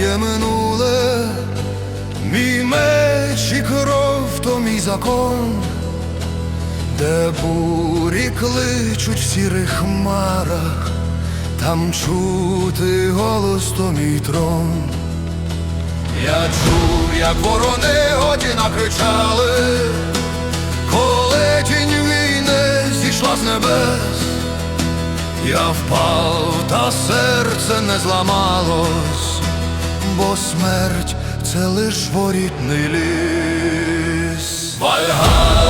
моє минуле, мій меч і кров, то мій закон, де бурі кличуть в сірих хмарах, там чути голос, то мій трон. Я чув, як ворони годі накричали, коли тінь війни зійшла з небес, я впав, та серце не зламалось бо смерть це лиш ворітний ліс. Вальгалло,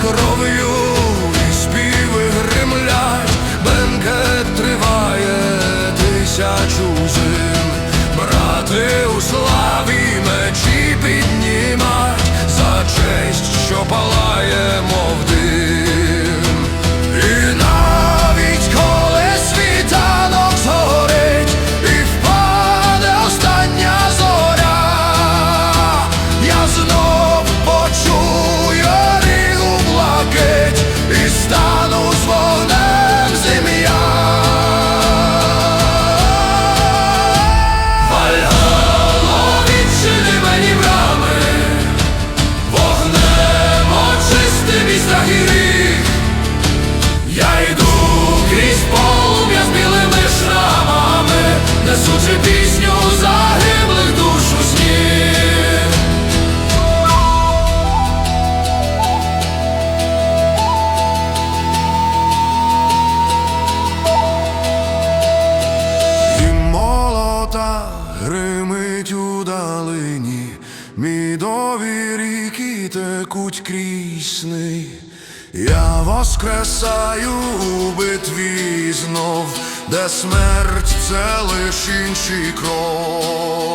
кров'ю, мідові ріки текуть крісний. Я воскресаю у битві знов, де смерть це лиш інший крок.